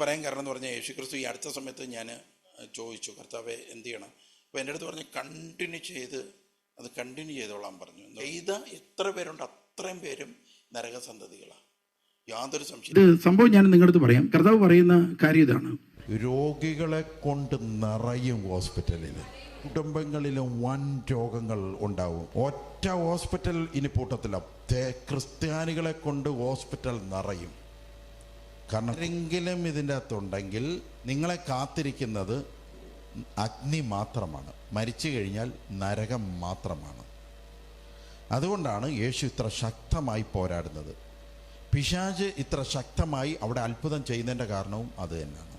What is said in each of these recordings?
പറയാൻ കാരണം എന്ന് പറഞ്ഞാൽ യേശുക്രിസ്തു ഈ അടുത്ത സമയത്ത് ഞാൻ ചോദിച്ചു കർത്താവെ എന്ത് ചെയ്യണം? അപ്പോൾ എന്റെ അടുത്ത് പറഞ്ഞ് കണ്ടിന്യൂ ചെയ്ത് അത് കണ്ടിന്യൂ ചെയ്തോളാൻ പറഞ്ഞു. ചെയ്ത എത്ര പേരുണ്ട് അത്രയും പേരും നരകസന്തതികളാണ്. യാതൊരു സംശയം സംഭവം ഞാൻ നിങ്ങളുടെ അടുത്ത് പറയാം. കർത്താവ് പറയുന്ന കാര്യം ഇതാണ്. രോഗികളെ കൊണ്ട് നിറയും ഹോസ്പിറ്റലിൽ. കുടുംബങ്ങളിൽ വൻ രോഗങ്ങൾ ഉണ്ടാവും. ഒറ്റ ഹോസ്പിറ്റൽ ഇനി പൂട്ടത്തില്ല. ക്രിസ്ത്യാനികളെ കൊണ്ട് ഹോസ്പിറ്റൽ നിറയും. കാരണം ആരെങ്കിലും ഇതിന്റെ അകത്തുണ്ടെങ്കിൽ നിങ്ങളെ കാത്തിരിക്കുന്നത് അഗ്നി മാത്രമാണ്. മരിച്ചു കഴിഞ്ഞാൽ നരകം മാത്രമാണ്. അതുകൊണ്ടാണ് യേശു ഇത്ര ശക്തമായി പോരാടുന്നത്. പിശാജ് ഇത്ര ശക്തമായി അവിടെ അത്ഭുതം ചെയ്യുന്നതിന്റെ കാരണവും അത് തന്നെയാണ്.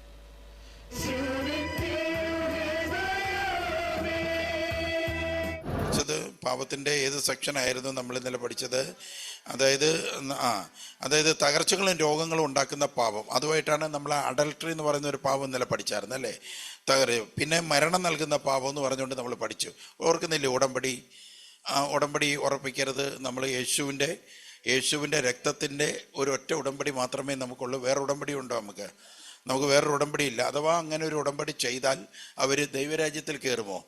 പാപത്തിന്റെ ഏത് സെക്ഷനായിരുന്നു നമ്മൾ ഇന്നലെ പഠിച്ചത്? അതായത് ആ അതായത് തകർച്ചകളും രോഗങ്ങളും ഉണ്ടാക്കുന്ന പാപം. അതുമായിട്ടാണ് നമ്മൾ അഡൽട്ടറി എന്ന് പറയുന്ന ഒരു പാപം ഇന്നലെ പഠിച്ചായിരുന്നു അല്ലേ? തകർ പിന്നെ മരണം നൽകുന്ന പാപം എന്ന് പറഞ്ഞുകൊണ്ട് നമ്മൾ പഠിച്ചു. ഓർക്കുന്നില്ലേ ഉടമ്പടി? ഉടമ്പടി ഉറപ്പിക്കരുത്. നമ്മൾ യേശുവിന്റെ യേശുവിന്റെ രക്തത്തിന്റെ ഒരു ഒറ്റ ഉടമ്പടി മാത്രമേ നമുക്കുള്ളൂ. വേറെ ഉടമ്പടി ഉണ്ടോ നമുക്ക്? നമുക്ക് വേറൊരു ഉടമ്പടി ഇല്ല. അഥവാ അങ്ങനെ ഒരു ഉടമ്പടി ചെയ്താൽ അവർ ദൈവരാജ്യത്തിൽ കയറുമോ?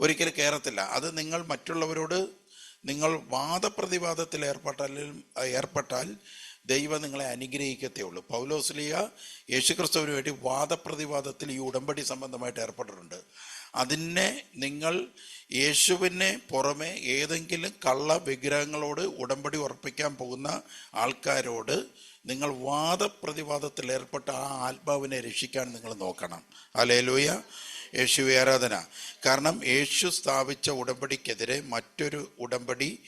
ഒരിക്കലും കയറത്തില്ല. അത് നിങ്ങൾ മറ്റുള്ളവരോട് നിങ്ങൾ വാദപ്രതിവാദത്തിൽ ഏർപ്പെട്ടാലും ഏർപ്പെട്ടാൽ ദൈവം നിങ്ങളെ അനുഗ്രഹിക്കത്തേ ഉള്ളൂ. പൗലോസ്ലിയ യേശുക്രിസ്തുവിന് വേണ്ടി വാദപ്രതിവാദത്തിൽ ഈ ഉടമ്പടി സംബന്ധമായിട്ട് ഏർപ്പെട്ടിട്ടുണ്ട്. അതിനെ നിങ്ങൾ യേശുവിനെ പുറമെ ഏതെങ്കിലും കള്ള വിഗ്രഹങ്ങളോട് ഉടമ്പടി ഉറപ്പിക്കാൻ പോകുന്ന ആൾക്കാരോട് നിങ്ങൾ വാദപ്രതിവാദത്തിൽ ഏർപ്പെട്ട ആ ആത്മാവിനെ രക്ഷിക്കാൻ നിങ്ങൾ നോക്കണം. അലേലൂയ യേശു ആരാധന. കാരണം യേശു സ്ഥാപിച്ച ഉടമ്പടിക്കെതിരെ മറ്റൊരു ഉടമ്പടി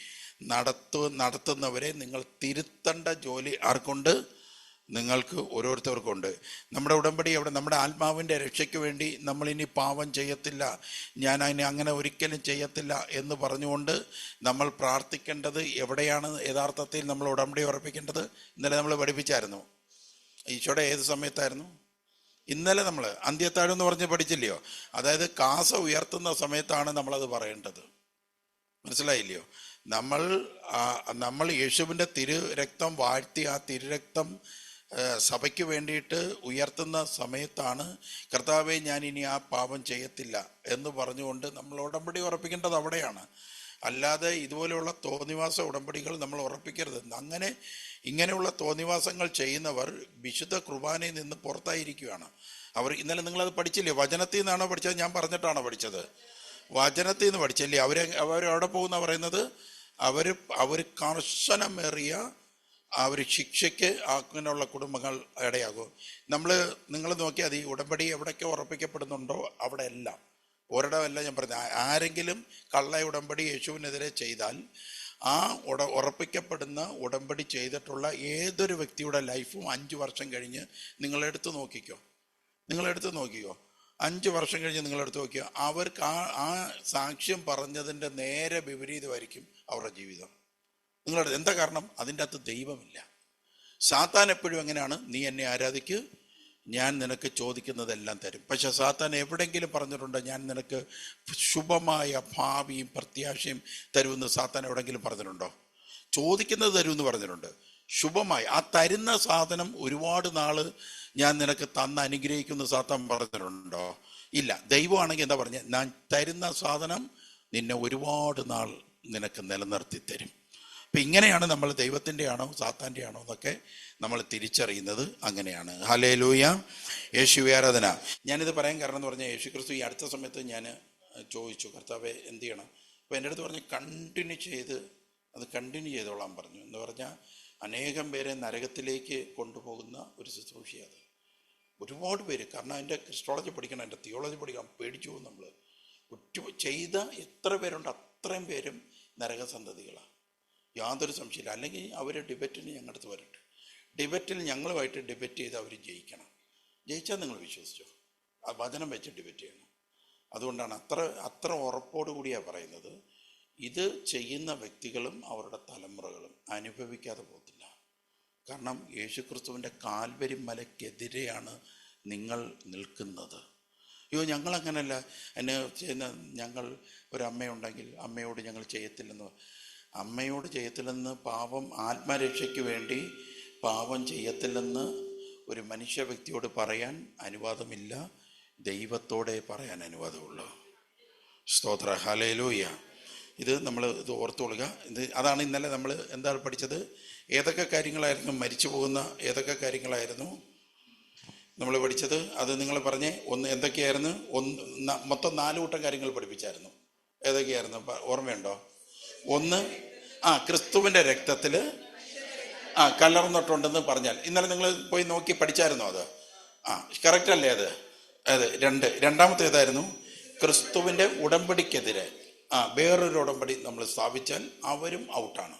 നടത്തു നടത്തുന്നവരെ നിങ്ങൾ തിരുത്തേണ്ട ജോലി ആർക്കുണ്ട്? നിങ്ങൾക്ക് ഓരോരുത്തർക്കുണ്ട്. നമ്മുടെ ഉടമ്പടി അവിടെ നമ്മുടെ ആത്മാവിന്റെ രക്ഷയ്ക്ക് വേണ്ടി നമ്മളിനി പാവം ചെയ്യത്തില്ല. ഞാൻ അതിനെ അങ്ങനെ ഒരിക്കലും ചെയ്യത്തില്ല എന്ന് പറഞ്ഞുകൊണ്ട് നമ്മൾ പ്രാർത്ഥിക്കേണ്ടത് എവിടെയാണ്? യഥാർത്ഥത്തിൽ നമ്മൾ ഉടമ്പടി ഉറപ്പിക്കേണ്ടത്? ഇന്നലെ നമ്മൾ പഠിപ്പിച്ചായിരുന്നു. ഈശോയുടെ ഏത് സമയത്തായിരുന്നു? ഇന്നലെ നമ്മൾ അന്ത്യത്താഴം എന്ന് പറഞ്ഞ് പഠിച്ചില്ലയോ? അതായത് കാസ ഉയർത്തുന്ന സമയത്താണ് നമ്മളത് പറയേണ്ടത്. മനസ്സിലായില്ലയോ? നമ്മൾ നമ്മൾ യേശുവിന്റെ തിരു രക്തം വാഴ്ത്തി ആ തിരുരക്തം സഭയ്ക്ക് വേണ്ടിയിട്ട് ഉയർത്തുന്ന സമയത്താണ് കർത്താവെ ഞാൻ ഇനി ആ പാപം ചെയ്യത്തില്ല എന്ന് പറഞ്ഞുകൊണ്ട് നമ്മൾ ഉടമ്പടി ഉറപ്പിക്കേണ്ടത് അവിടെയാണ്. അല്ലാതെ ഇതുപോലെയുള്ള തോന്നിവാസ ഉടമ്പടികൾ നമ്മൾ ഉറപ്പിക്കരുത്. അങ്ങനെ ഇങ്ങനെയുള്ള തോന്നിവാസങ്ങൾ ചെയ്യുന്നവർ വിശുദ്ധ കുർബാനയിൽ നിന്ന് പുറത്തായിരിക്കുകയാണ്. അവർ ഇന്നലെ നിങ്ങളത് പഠിച്ചില്ലേ? വചനത്തിൽ നിന്നാണോ പഠിച്ചത്? ഞാൻ പറഞ്ഞിട്ടാണോ പഠിച്ചത്? വചനത്തിൽ നിന്ന് പഠിച്ചല്ലേ? അവർ അവിടെ പോകുന്ന പറയുന്നത് അവർ അവർ കർശനമേറിയ അവർ ശിക്ഷയ്ക്ക് അങ്ങനെയുള്ള കുടുംബങ്ങൾ ഇടയാകും. നമ്മൾ നിങ്ങൾ നോക്കിയാൽ ഈ ഉടമ്പടി എവിടെയൊക്കെ ഉറപ്പിക്കപ്പെടുന്നുണ്ടോ അവിടെ എല്ലാം ഒരിടമല്ല ഞാൻ പറഞ്ഞത് ആരെങ്കിലും കള്ള ഉടമ്പടി യേശുവിനെതിരെ ചെയ്താൽ ആ ഉട ഉറപ്പിക്കപ്പെടുന്ന ഉടമ്പടി ചെയ്തിട്ടുള്ള ഏതൊരു വ്യക്തിയുടെ ലൈഫും അഞ്ച് വർഷം കഴിഞ്ഞ് നിങ്ങളെടുത്ത് നോക്കിക്കോ. നിങ്ങളെടുത്ത് നോക്കിക്കോ. അഞ്ച് വർഷം കഴിഞ്ഞ് നിങ്ങളെടുത്ത് നോക്കിയോ അവർക്ക് ആ ആ സാക്ഷ്യം പറഞ്ഞതിന്റെ നേരെ വിപരീതമായിരിക്കും അവരുടെ ജീവിതം. നിങ്ങളുടെ എന്താ കാരണം? അതിന്റെ അകത്ത് ദൈവമില്ല. സാത്താൻ എപ്പോഴും എങ്ങനെയാണ്? നീ എന്നെ ആരാധിക്ക് ഞാൻ നിനക്ക് ചോദിക്കുന്നതെല്ലാം തരും. പക്ഷെ സാത്താൻ എവിടെയെങ്കിലും പറഞ്ഞിട്ടുണ്ടോ ഞാൻ നിനക്ക് ശുഭമായ ഭാവിയും പ്രത്യാശയും തരുമെന്ന് സാത്താൻ എവിടെയെങ്കിലും പറഞ്ഞിട്ടുണ്ടോ? ചോദിക്കുന്നത് തരുമെന്ന് പറഞ്ഞിട്ടുണ്ട്. ശുഭമായി. ആ തരുന്ന സാധനം ഒരുപാട് നാൾ ഞാൻ നിനക്ക് തന്ന് അനുഗ്രഹിക്കുന്ന സാത്താൻ പറഞ്ഞിട്ടുണ്ടോ? ഇല്ല. ദൈവമാണെങ്കിൽ എന്താ പറഞ്ഞ? ഞാൻ തരുന്ന സാധനം നിന്നെ ഒരുപാട് നാൾ നിനക്ക് നിലനിർത്തി തരും. അപ്പൊ ഇങ്ങനെയാണ് നമ്മൾ ദൈവത്തിന്റെ ആണോ സാത്താന്റെ ആണോ എന്നൊക്കെ നമ്മൾ തിരിച്ചറിയുന്നത് അങ്ങനെയാണ്. ഹലേ ലൂയ യേശു ആരാധന. ഞാനിത് പറയാൻ കാരണം എന്ന് പറഞ്ഞാൽ യേശു ക്രിസ്തു ഈ അടുത്ത സമയത്ത് ഞാൻ ചോദിച്ചു കർത്താവെ എന്ത് ചെയ്യണം? അപ്പോൾ എന്റെ അടുത്ത് പറഞ്ഞ് കണ്ടിന്യൂ ചെയ്ത് അത് കണ്ടിന്യൂ ചെയ്തോളാൻ പറഞ്ഞു. എന്ന് പറഞ്ഞാൽ അനേകം പേരെ നരകത്തിലേക്ക് കൊണ്ടുപോകുന്ന ഒരു ശുശ്രൂഷയാണ് ഒരുപാട് പേര് കാരണം അതിന്റെ ക്രിസ്റ്റോളജി പഠിക്കണം എന്റെ തിയോളജി പഠിക്കാൻ പേടിച്ചു പോകും നമ്മൾ ഒറ്റ ചെയ്ത എത്ര പേരുണ്ട് അത്രയും പേരും നരകസന്തതികളാണ് യാതൊരു സംശയമില്ല. അല്ലെങ്കിൽ അവർ ഡിബറ്റിന് ഞങ്ങളുടെ അടുത്ത് വരട്ടെ. ഡിബറ്റിൽ ഞങ്ങളുമായിട്ട് ഡിബറ്റ് ചെയ്ത് അവർ ജയിക്കണം. ജയിച്ചാൽ നിങ്ങൾ വിശ്വസിച്ചോ? ആ വചനം വെച്ച് ഡിബറ്റ് ചെയ്യണം. അതുകൊണ്ടാണ് അത്ര അത്ര ഉറപ്പോടു കൂടിയാണ് പറയുന്നത്. ഇത് ചെയ്യുന്ന വ്യക്തികളും അവരുടെ തലമുറകളും അനുഭവിക്കാതെ പോകത്തില്ല. കാരണം യേശുക്രിസ്തുവിന്റെ കാൽവരി മലയ്ക്കെതിരെയാണ് നിങ്ങൾ നിൽക്കുന്നത്. അയ്യോ ഞങ്ങളങ്ങനല്ല. എന്നെ ചെയ്യുന്ന ഞങ്ങൾ ഒരു അമ്മയുണ്ടെങ്കിൽ അമ്മയോട് ഞങ്ങൾ ചെയ്യത്തില്ലെന്ന് അമ്മയോട് ചെയ്യത്തില്ലെന്ന് പാപം ആത്മരക്ഷയ്ക്ക് വേണ്ടി പാപം ചെയ്യത്തില്ലെന്ന് ഒരു മനുഷ്യ വ്യക്തിയോട് പറയാൻ അനുവാദമില്ല. ദൈവത്തോടെ പറയാൻ അനുവാദമുള്ളൂ. സ്തോത്ര. ഹാലയിലൂയ ഇത് നമ്മൾ ഇത് ഓർത്തുകൊള്ളുക. ഇത് അതാണ് ഇന്നലെ നമ്മൾ എന്താണ് പഠിച്ചത്? ഏതൊക്കെ കാര്യങ്ങളായിരുന്നു മരിച്ചു പോകുന്ന ഏതൊക്കെ കാര്യങ്ങളായിരുന്നു? നമ്മൾ പഠിച്ചത് അത് നിങ്ങൾ പറഞ്ഞേ ഒന്ന് എന്തൊക്കെയായിരുന്നു? ഒന്ന് മൊത്തം നാല് കൂട്ടം കാര്യങ്ങൾ പഠിപ്പിച്ചായിരുന്നു. ഏതൊക്കെയായിരുന്നു? ഓർമ്മയുണ്ടോ? ഒന്ന് ആ ക്രിസ്തുവിന്റെ രക്തത്തിൽ ആ കലർന്നിട്ടുണ്ടെന്ന് പറഞ്ഞാൽ. ഇന്നലെ നിങ്ങൾ പോയി നോക്കി പഠിച്ചായിരുന്നോ അത്? ആ കറക്റ്റ് അല്ലേ അത്? അതെ രണ്ട്. രണ്ടാമത്തെ ഏതായിരുന്നു? ക്രിസ്തുവിന്റെ ഉടമ്പടിക്കെതിരെ ആ വേറൊരു ഉടമ്പടി നമ്മൾ സ്ഥാപിച്ചാൽ അവരും ഔട്ടാണ്.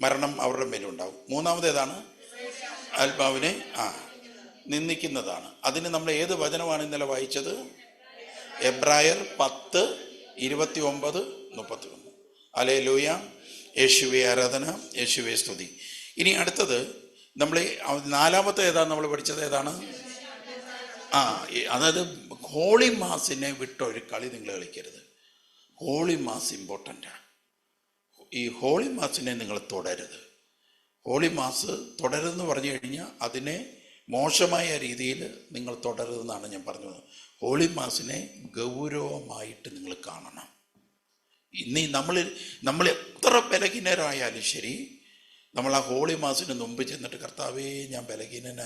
മരണം അവരുടെ മേലുണ്ടാവും മൂന്നാമത് ഏതാണ്? ആത്മാവിനെ ആ നിന്ദിക്കുന്നതാണ്. അതിന് നമ്മൾ ഏത് വചനമാണ് ഇന്നലെ വായിച്ചത്? എബ്രായർ പത്ത് ഇരുപത്തി ഒമ്പത് മുപ്പത്തി അലേ ലൂയ യേശുവെ ആരാധന യേശുവെ സ്തുതി. ഇനി അടുത്തത് നമ്മൾ നാലാമത്തെ ഏതാണ് നമ്മൾ പഠിച്ചത് ഏതാണ്? ആ അതായത് ഹോളി മാസിനെ വിട്ടൊരു കളി നിങ്ങൾ കളിക്കരുത്. ഹോളി മാസ് ഇമ്പോർട്ടന്റാണ് ഈ ഹോളി മാസിനെ നിങ്ങൾ തുടരുത്. ഹോളി മാസ് തുടരുതെന്ന് പറഞ്ഞു കഴിഞ്ഞാൽ അതിനെ മോശമായ രീതിയിൽ നിങ്ങൾ തുടരുതെന്നാണ് ഞാൻ പറഞ്ഞത്. ഹോളി മാസിനെ ഗൗരവമായിട്ട് നിങ്ങൾ കാണണം. ഇന്ന് നമ്മൾ നമ്മൾ എത്ര ബലഹീനരായാലും ശരി നമ്മൾ ആ ഹോളി മാസിന് മുമ്പ് ചെന്നിട്ട് കർത്താവേ ഞാൻ ബലഹീനന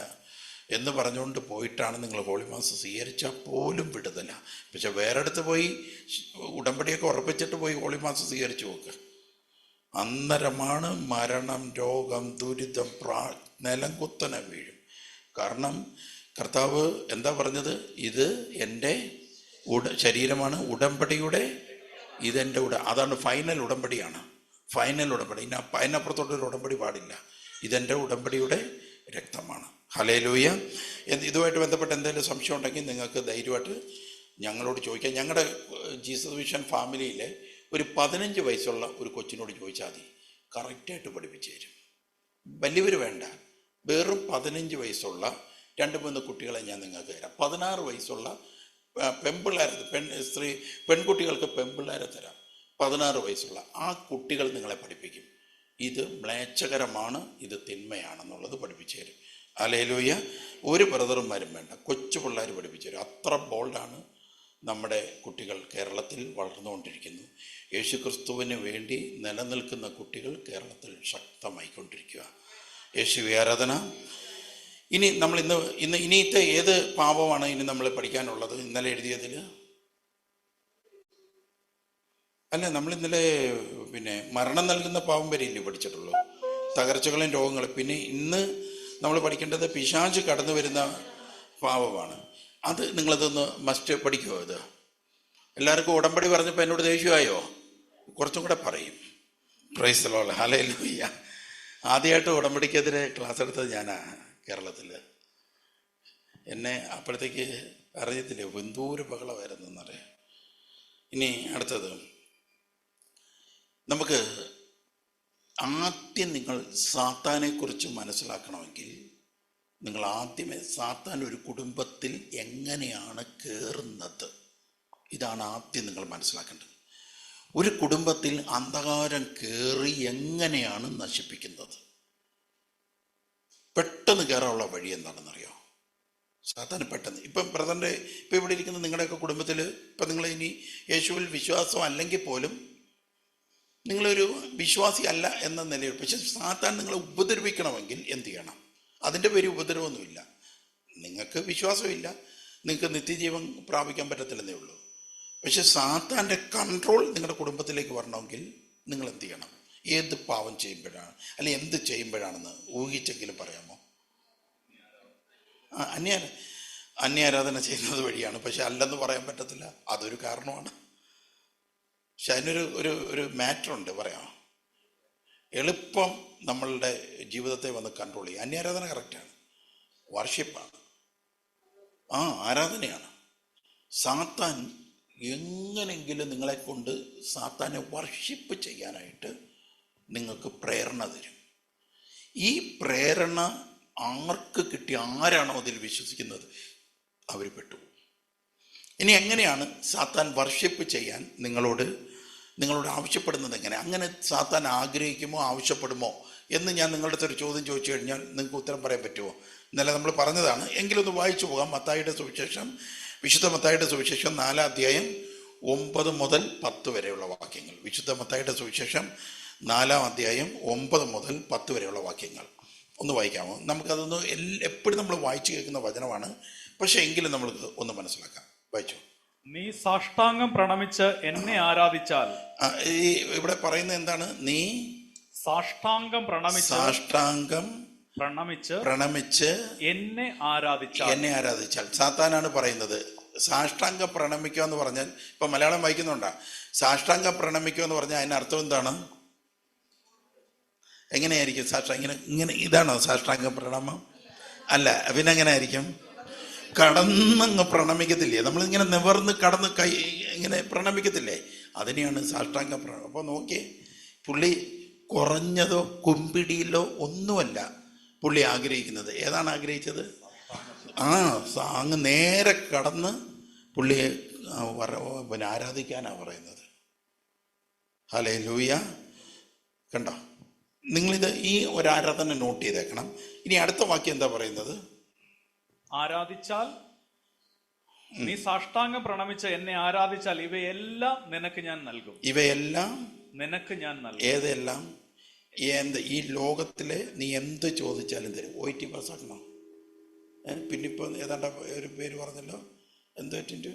എന്ന് പറഞ്ഞുകൊണ്ട് പോയിട്ടാണ് നിങ്ങൾ ഹോളി മാസ് സ്വീകരിച്ചാൽ പോലും വിടുതല. പക്ഷെ വേറെ അടുത്ത് പോയി ഉടമ്പടിയൊക്കെ ഉറപ്പിച്ചിട്ട് പോയി ഹോളി മാസ് സ്വീകരിച്ചു നോക്ക്. അന്നരമാണ് മരണം രോഗം ദുരിതം പ്രാ നിലംകുത്തനെ വീഴും. കാരണം കർത്താവ് എന്താ പറഞ്ഞത്? ഇത് എന്റെ ഉട ശരീരമാണ് ഉടമ്പടിയുടെ ഇതെന്റെ ഉട അതാണ് ഫൈനൽ ഉടമ്പടിയാണ്. ഫൈനൽ ഉടമ്പടി. ഇനി അതിനപ്പുറത്തോട്ടൊരു ഉടമ്പടി പാടില്ല. ഇതെന്റെ ഉടമ്പടിയുടെ രക്തമാണ്. ഹലേ ലൂയ ഇതുമായിട്ട് ബന്ധപ്പെട്ട് എന്തെങ്കിലും സംശയം ഉണ്ടെങ്കിൽ നിങ്ങൾക്ക് ധൈര്യമായിട്ട് ഞങ്ങളോട് ചോദിക്കാം. ഞങ്ങളുടെ ജീസസ് വിഷൻ ഫാമിലിയിലെ ഒരു പതിനഞ്ച് വയസ്സുള്ള ഒരു കൊച്ചിനോട് ചോദിച്ചാൽ മതി. കറക്റ്റായിട്ട് പഠിപ്പിച്ചു തരും. വലിയവർ വേണ്ട. വെറും പതിനഞ്ച് വയസ്സുള്ള രണ്ട് മൂന്ന് കുട്ടികളെ ഞാൻ നിങ്ങൾക്ക് തരാം. പതിനാറ് വയസ്സുള്ള പെൺപിള്ളേരെ പെൺ സ്ത്രീ പെൺകുട്ടികൾക്ക് പെൺപിള്ളേരെ തരാം. പതിനാറ് വയസ്സുള്ള ആ കുട്ടികൾ നിങ്ങളെ പഠിപ്പിക്കും. ഇത് മ്ലേച്ഛകരമാണ് ഇത് തിന്മയാണെന്നുള്ളത് പഠിപ്പിച്ചു തരും. അലേലൂയ ഒരു ബ്രദർമാരും വേണ്ട കൊച്ചു പിള്ളേർ പഠിപ്പിച്ചു തരും. അത്ര ബോൾഡാണ് നമ്മുടെ കുട്ടികൾ കേരളത്തിൽ വളർന്നുകൊണ്ടിരിക്കുന്നു. യേശു ക്രിസ്തുവിന് വേണ്ടി നിലനിൽക്കുന്ന കുട്ടികൾ കേരളത്തിൽ ശക്തമായിക്കൊണ്ടിരിക്കുക. യേശു ആരാധന ഇനി നമ്മൾ ഇന്ന് ഇന്ന് ഇനിയത്തെ ഏത് പാപമാണ് ഇനി നമ്മൾ പഠിക്കാനുള്ളത് ഇന്നലെ എഴുതിയതിൽ? അല്ല നമ്മൾ ഇന്നലെ പിന്നെ മരണം നൽകുന്ന പാവം വരെയില്ലേ പഠിച്ചിട്ടുള്ളൂ. തകർച്ചകളും രോഗങ്ങളും. പിന്നെ ഇന്ന് നമ്മൾ പഠിക്കേണ്ടത് പിശാച് കടന്നു വരുന്ന പാവമാണ് അത് നിങ്ങളതൊന്ന് മസ്റ്റ് പഠിക്കുമോ ഇത്? എല്ലാവർക്കും ഉടമ്പടി പറഞ്ഞപ്പോൾ എന്നോട് ദേഷ്യമായോ? കുറച്ചും കൂടെ പറയും. പ്രൈസ് ലോൾ ഹലയിലൂയ്യ ആദ്യമായിട്ട് ഉടമ്പടിക്കെതിരെ ക്ലാസ് എടുത്തത് ഞാനാ. കേരളത്തിൽ എന്നെ അപ്പോഴത്തേക്ക് അറിയത്തില്ല എന്തോര് ബഹളമായിരുന്നു എന്നറിയാം ഇനി അടുത്തത്. നമുക്ക് ആദ്യം നിങ്ങൾ സാത്താനെക്കുറിച്ച് മനസ്സിലാക്കണമെങ്കിൽ നിങ്ങൾ ആദ്യമേ സാത്താൻ ഒരു കുടുംബത്തിൽ എങ്ങനെയാണ് കയറുന്നത് ഇതാണ് ആദ്യം നിങ്ങൾ മനസ്സിലാക്കേണ്ടത്. ഒരു കുടുംബത്തിൽ അന്ധകാരം കയറി എങ്ങനെയാണ് നശിപ്പിക്കുന്നത്? പെട്ടെന്ന് കയറാനുള്ള വഴി എന്താണെന്നറിയോ? സാധാരണ പെട്ടെന്ന്. ഇപ്പം ബ്രദറിന്റെ ഇപ്പം ഇവിടെ ഇരിക്കുന്ന നിങ്ങളുടെയൊക്കെ കുടുംബത്തിൽ ഇപ്പം നിങ്ങൾ ഇനി യേശുവിൽ വിശ്വാസം അല്ലെങ്കിൽ പോലും നിങ്ങളൊരു വിശ്വാസി അല്ല എന്ന നിലയിൽ പക്ഷെ സാത്താൻ നിങ്ങളെ ഉപദ്രവിക്കണമെങ്കിൽ എന്ത് ചെയ്യണം? അതിന്റെ പേര് ഉപദ്രവമൊന്നുമില്ല. നിങ്ങൾക്ക് വിശ്വാസമില്ല. നിങ്ങൾക്ക് നിത്യജീവൻ പ്രാപിക്കാൻ പറ്റത്തില്ലെന്നേ ഉള്ളൂ. പക്ഷെ സാത്താന്റെ കൺട്രോൾ നിങ്ങളുടെ കുടുംബത്തിലേക്ക് വരണമെങ്കിൽ നിങ്ങൾ എന്ത് ചെയ്യണം? ഏത് പാവം ചെയ്യുമ്പോഴാണ്? അല്ലെ എന്ത് ചെയ്യുമ്പോഴാണെന്ന് ഊഹിച്ചെങ്കിലും പറയാമോ? അന്യ അന്യാരാധന ചെയ്യുന്നത് വഴിയാണ്. പക്ഷെ അല്ലെന്ന് പറയാൻ പറ്റത്തില്ല. അതൊരു കാരണമാണ്. പക്ഷെ അതിനൊരു ഒരു ഒരു മാറ്റർ ഉണ്ട് പറയാം. എളുപ്പം നമ്മളുടെ ജീവിതത്തെ വന്ന് കൺട്രോൾ ചെയ്യും. അന്യാരാധന കറക്റ്റാണ്. വർഷിപ്പാണ്. ആ ആരാധനയാണ്. സാത്താൻ എങ്ങനെങ്കിലും നിങ്ങളെ കൊണ്ട് സാത്താനെ വർഷിപ്പ് ചെയ്യാനായിട്ട് നിങ്ങൾക്ക് പ്രേരണ തരും. ഈ പ്രേരണ ആർക്ക് കിട്ടി ആരാണോ അതിൽ വിശ്വസിക്കുന്നത്? അവർ പെട്ടു. ഇനി എങ്ങനെയാണ് സാത്താൻ വർഷിപ്പ് ചെയ്യാൻ നിങ്ങളോട് നിങ്ങളോട് ആവശ്യപ്പെടുന്നത് എങ്ങനെ? അങ്ങനെ സാത്താൻ ആഗ്രഹിക്കുമോ ആവശ്യപ്പെടുമോ? എന്ന് ഞാൻ നിങ്ങളുടെ അടുത്തൊരു ചോദ്യം ചോദിച്ചു കഴിഞ്ഞാൽ നിങ്ങൾക്ക് ഉത്തരം പറയാൻ പറ്റുമോ? ഇന്നലെ നമ്മൾ പറഞ്ഞതാണ് എങ്കിലൊന്ന് വായിച്ചു പോകാം. മത്തായിയുടെ സുവിശേഷം വിശുദ്ധ മത്തായിയുടെ സുവിശേഷം നാലാം അധ്യായം ഒമ്പത് മുതൽ പത്ത് വരെയുള്ള വാക്യങ്ങൾ. വിശുദ്ധ മത്തായിയുടെ സുവിശേഷം നാലാം അധ്യായം ഒമ്പത് മുതൽ പത്ത് വരെയുള്ള വാക്യങ്ങൾ. ഒന്ന് വായിക്കാമോ? നമുക്കതൊന്ന് എപ്പോഴും നമ്മൾ വായിച്ചു കേൾക്കുന്ന വചനമാണ്. പക്ഷേ എങ്കിലും നമ്മൾക്ക് ഒന്ന് മനസ്സിലാക്കാം. വായിച്ചു. നീ സാഷ്ടാംഗം പ്രണമിച്ച് എന്നെ ആരാധിച്ചാൽ. ഈ ഇവിടെ പറയുന്നത് എന്താണ്? നീ സാഷ്ടാംഗം പ്രണമിച്ച് സാഷ്ടാംഗം പ്രണമിച്ച് പ്രണമിച്ച് എന്നെ ആരാധിച്ചാൽ. എന്നെ ആരാധിച്ചാൽ. സാത്താനാണ് പറയുന്നത്. സാഷ്ടാംഗ പ്രണമിക്കുക എന്ന് പറഞ്ഞാൽ ഇപ്പൊ മലയാളം വായിക്കുന്നുണ്ടാ? സാഷ്ടാംഗ പ്രണമിക്കുക എന്ന് പറഞ്ഞാൽ അതിന്റെ അർത്ഥം എന്താണ്? എങ്ങനെയായിരിക്കും സാഷ്ടാ ഇങ്ങനെ ഇങ്ങനെ ഇതാണോ സാഷ്ടാംഗ പ്രണാമം? അല്ല പിന്നെ എങ്ങനെയായിരിക്കും? കടന്നങ്ങ് പ്രണമിക്കത്തില്ലേ? നമ്മളിങ്ങനെ നിവർന്ന് കടന്ന് കൈ ഇങ്ങനെ പ്രണമിക്കത്തില്ലേ? അതിനെയാണ് സാഷ്ടാംഗ പ്രണമം. അപ്പോൾ നോക്കിയേ പുള്ളി കുറഞ്ഞതോ കുമ്പിടിയിലോ ഒന്നുമല്ല പുള്ളി ആഗ്രഹിക്കുന്നത്. ഏതാണ് ആഗ്രഹിച്ചത്? ആ അങ്ങ് നേരെ കടന്ന് പുള്ളിയെ പിന്നെ ആരാധിക്കാനാണ് പറയുന്നത്? ഹലേ ലൂയ കണ്ടോ? നിങ്ങളിത് ഈ ഒരു ആരാധന നോട്ട് ചെയ്തേക്കണം. ഇനി അടുത്ത വാക്യം എന്താ പറയുന്നത്? ആരാധിച്ചാൽ നീ സാഷ്ടാംഗം പ്രണമിച്ച എന്നെ ആരാധിച്ചാൽ ഇവയെല്ലാം നിനക്ക് ഞാൻ നൽകും. ഇവയെല്ലാം നിനക്ക് ഞാൻ നൽകും. ഏതെല്ലാം? എന്ത് ഈ ലോകത്തിലെ നീ എന്ത് ചോദിച്ചാലും തരും. ഒ ടി പാസ്സാക്കണം? പിന്നെ ഇപ്പം ഏതാണ്ട് ഒരു പേര് പറഞ്ഞല്ലോ? എന്ത് പറ്റിന്റെ